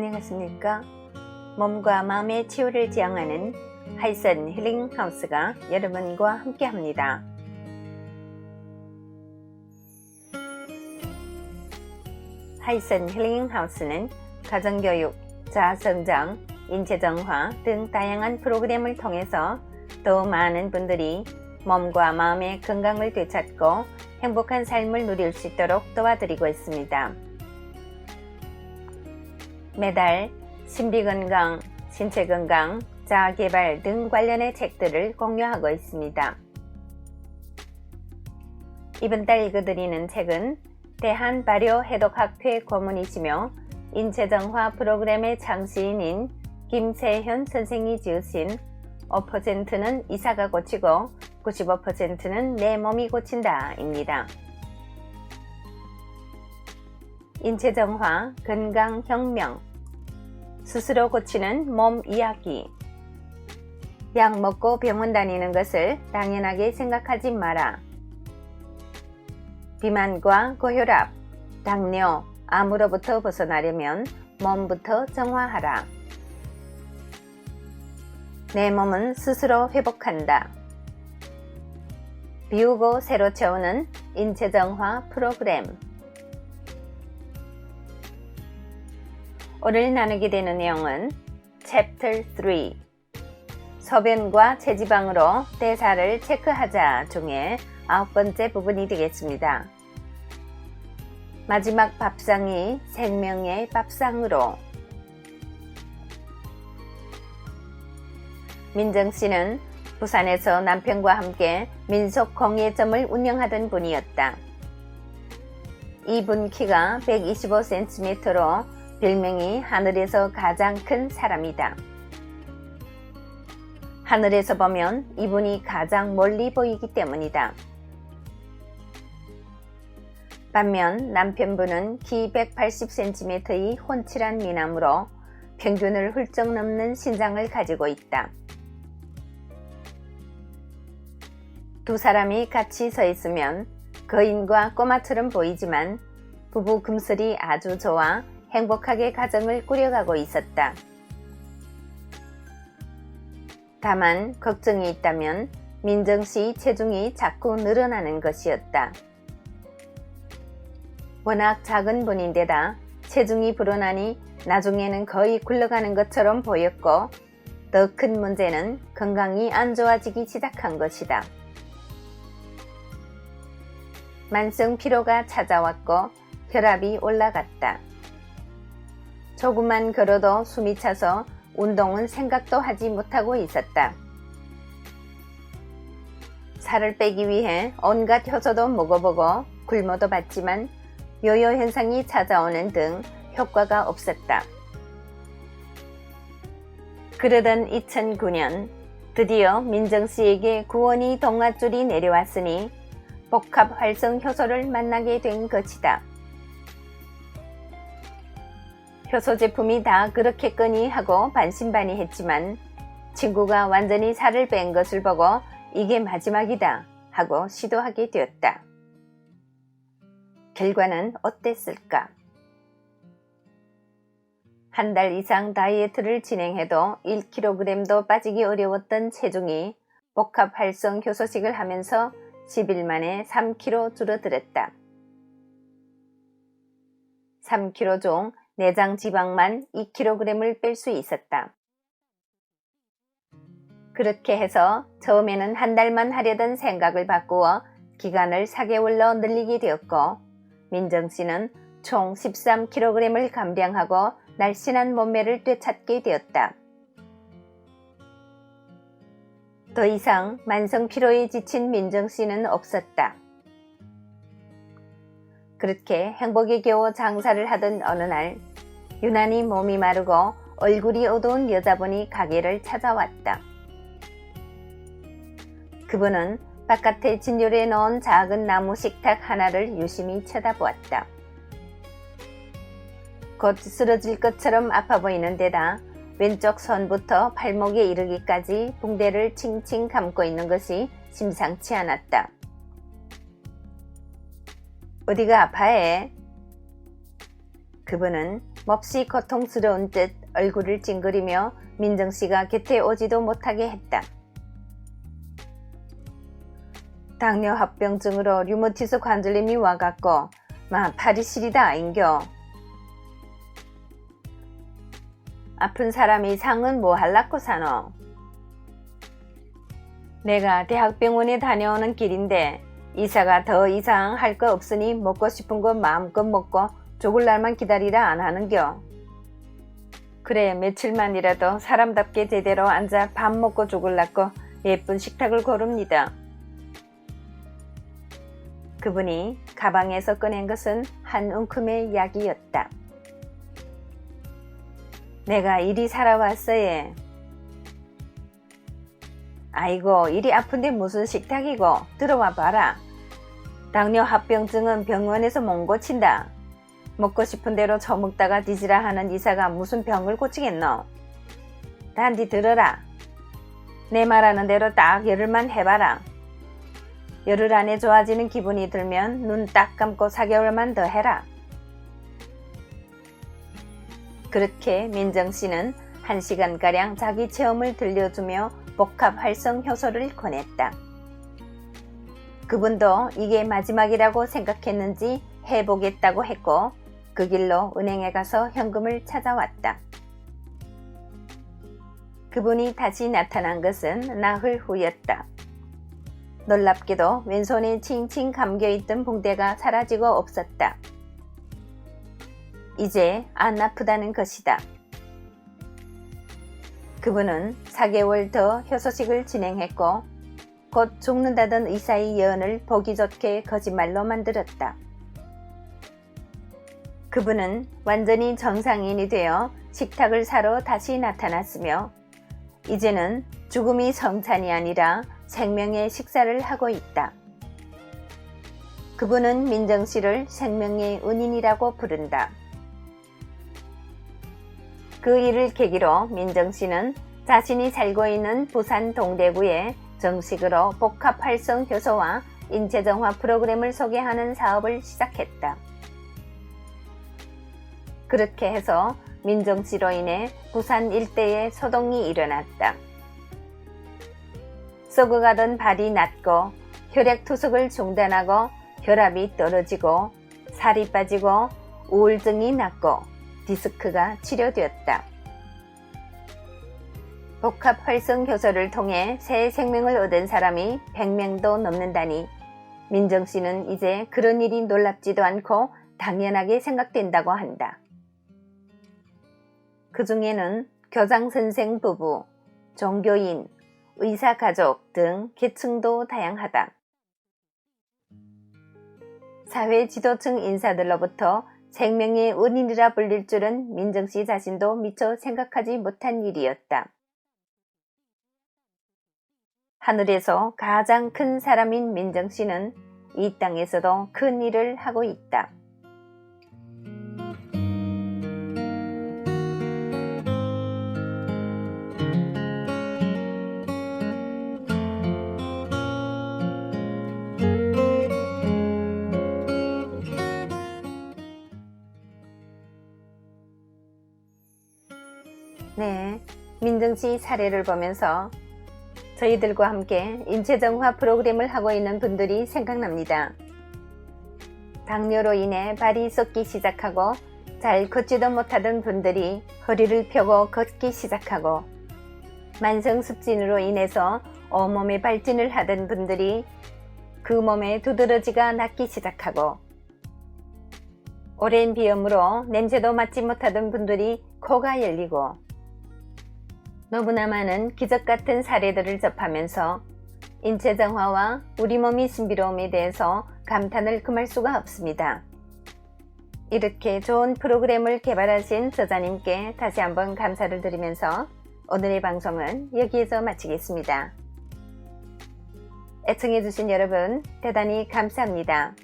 안녕하십니까? 몸과 마음의 치유를 지향하는 하이선 힐링 하우스가 여러분과 함께 합니다. 하이선 힐링 하우스는 가정교육, 자아성장, 인체정화 등 다양한 프로그램을 통해서 더 많은 분들이 몸과 마음의 건강을 되찾고 행복한 삶을 누릴 수 있도록 도와드리고 있습니다. 매달 심리건강, 신체건강, 자아개발 등 관련의 책들을 공유하고 있습니다. 이번 달 읽어드리는 책은 대한발효해독학회 고문이시며 인체정화 프로그램의 창시인인 김세현 선생이 지으신 5%는 이사가 고치고 95%는 내 몸이 고친다 입니다. 인체정화, 건강혁명, 스스로 고치는 몸 이야기. 약 먹고 병원 다니는 것을 당연하게 생각하지 마라. 비만과 고혈압, 당뇨, 암으로부터 벗어나려면 몸부터 정화하라. 내 몸은 스스로 회복한다. 비우고 새로 채우는 인체정화 프로그램. 오늘 나누게 되는 내용은 Chapter 3 소변과 체지방으로 대사를 체크하자 중에 아홉 번째 부분이 되겠습니다. 마지막 밥상이 생명의 밥상으로 민정 씨는 부산에서 남편과 함께 민속 공예점을 운영하던 분이었다. 이분 키가 125cm로 별명이 하늘에서 가장 큰 사람이다. 하늘에서 보면 이분이 가장 멀리 보이기 때문이다. 반면 남편분은 키 180cm의 혼칠한 미남으로 평균을 훌쩍 넘는 신장을 가지고 있다. 두 사람이 같이 서 있으면 거인과 꼬마처럼 보이지만 부부 금슬이 아주 좋아 행복하게 가정을 꾸려가고 있었다. 다만 걱정이 있다면 민정 씨 체중이 자꾸 늘어나는 것이었다. 워낙 작은 분인데다 체중이 불어나니 나중에는 거의 굴러가는 것처럼 보였고 더 큰 문제는 건강이 안 좋아지기 시작한 것이다. 만성 피로가 찾아왔고 혈압이 올라갔다. 조금만 걸어도 숨이 차서 운동은 생각도 하지 못하고 있었다. 살을 빼기 위해 온갖 효소도 먹어보고 굶어도 봤지만 요요 현상이 찾아오는 등 효과가 없었다. 그러던 2009년 드디어 민정 씨에게 구원이 동아줄이 내려왔으니 복합 활성 효소를 만나게 된 것이다. 효소 제품이 다 그렇겠거니 하고 반신반의했지만 친구가 완전히 살을 뺀 것을 보고 이게 마지막이다 하고 시도하게 되었다. 결과는 어땠을까? 한 달 이상 다이어트를 진행해도 1kg도 빠지기 어려웠던 체중이 복합 활성 효소식을 하면서 10일 만에 3kg 줄어들었다. 3kg 중 내장 지방만 2kg을 뺄 수 있었다. 그렇게 해서 처음에는 한 달만 하려던 생각을 바꾸어 기간을 4개월로 늘리게 되었고 민정 씨는 총 13kg을 감량하고 날씬한 몸매를 되찾게 되었다. 더 이상 만성 피로에 지친 민정 씨는 없었다. 그렇게 행복에 겨워 장사를 하던 어느 날 유난히 몸이 마르고 얼굴이 어두운 여자분이 가게를 찾아왔다. 그분은 바깥에 진열해 놓은 작은 나무 식탁 하나를 유심히 쳐다보았다. 곧 쓰러질 것처럼 아파 보이는 데다 왼쪽 손부터 팔목에 이르기까지 붕대를 칭칭 감고 있는 것이 심상치 않았다. 어디가 아파해? 그분은 몹시 고통스러운 듯 얼굴을 찡그리며 민정 씨가 곁에 오지도 못하게 했다. 당뇨 합병증으로 류머티스 관절염이 와갖고 마 팔이 시리다 인겨. 아픈 사람이 상은 뭐 할라고 사노? 내가 대학병원에 다녀오는 길인데 이사가 더 이상 할 거 없으니 먹고 싶은 거 마음껏 먹고 죽을 날만 기다리라 안 하는겨. 그래 며칠만이라도 사람답게 제대로 앉아 밥 먹고 죽을라고 예쁜 식탁을 고릅니다. 그분이 가방에서 꺼낸 것은 한 움큼의 약이었다. 내가 이리 살아왔어예. 아이고 이리 아픈데 무슨 식탁이고 들어와 봐라. 당뇨 합병증은 병원에서 못 고친다. 먹고 싶은 대로 처먹다가 뒤지라 하는 이사가 무슨 병을 고치겠노? 단디 들어라. 내 말하는 대로 딱 열흘만 해봐라. 열흘 안에 좋아지는 기분이 들면 눈 딱 감고 4개월만 더 해라. 그렇게 민정 씨는 1시간가량 자기 체험을 들려주며 복합 활성 효소를 권했다. 그분도 이게 마지막이라고 생각했는지 해보겠다고 했고 그 길로 은행에 가서 현금을 찾아왔다. 그분이 다시 나타난 것은 나흘 후였다. 놀랍게도 왼손에 칭칭 감겨있던 붕대가 사라지고 없었다. 이제 안 아프다는 것이다. 그분은 4개월 더 효소식을 진행했고 곧 죽는다던 의사의 예언을 보기 좋게 거짓말로 만들었다. 그분은 완전히 정상인이 되어 식탁을 사러 다시 나타났으며 이제는 죽음이 성찬이 아니라 생명의 식사를 하고 있다. 그분은 민정 씨를 생명의 은인이라고 부른다. 그 일을 계기로 민정 씨는 자신이 살고 있는 부산 동대구에 정식으로 복합 활성 효소와 인체 정화 프로그램을 소개하는 사업을 시작했다. 그렇게 해서 민정 씨로 인해 부산 일대에 소동이 일어났다. 썩어가던 발이 낮고 혈액 투석을 중단하고 혈압이 떨어지고 살이 빠지고 우울증이 낫고 디스크가 치료되었다. 복합 활성 효소를 통해 새 생명을 얻은 사람이 100명도 넘는다니 민정 씨는 이제 그런 일이 놀랍지도 않고 당연하게 생각된다고 한다. 그 중에는 교장 선생 부부, 종교인, 의사 가족 등 계층도 다양하다. 사회 지도층 인사들로부터 생명의 은인이라 불릴 줄은 민정 씨 자신도 미처 생각하지 못한 일이었다. 하늘에서 가장 큰 사람인 민정 씨는 이 땅에서도 큰 일을 하고 있다. 씨 사례를 보면서 저희들과 함께 인체정화 프로그램을 하고 있는 분들이 생각납니다. 당뇨로 인해 발이 썩기 시작하고 잘 걷지도 못하던 분들이 허리를 펴고 걷기 시작하고 만성 습진으로 인해서 온몸에 발진을 하던 분들이 그 몸에 두드러지가 낫기 시작하고 오랜 비염으로 냄새도 맡지 못하던 분들이 코가 열리고 너무나 많은 기적 같은 사례들을 접하면서 인체 정화와 우리 몸의 신비로움에 대해서 감탄을 금할 수가 없습니다. 이렇게 좋은 프로그램을 개발하신 저자님께 다시 한번 감사를 드리면서 오늘의 방송은 여기에서 마치겠습니다. 애청해주신 여러분 대단히 감사합니다.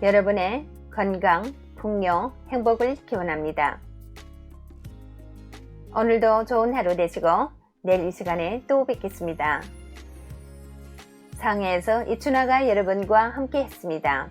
여러분의 건강, 풍요, 행복을 기원합니다. 오늘도 좋은 하루 되시고 내일 이 시간에 또 뵙겠습니다. 상해에서 이춘아가 여러분과 함께 했습니다.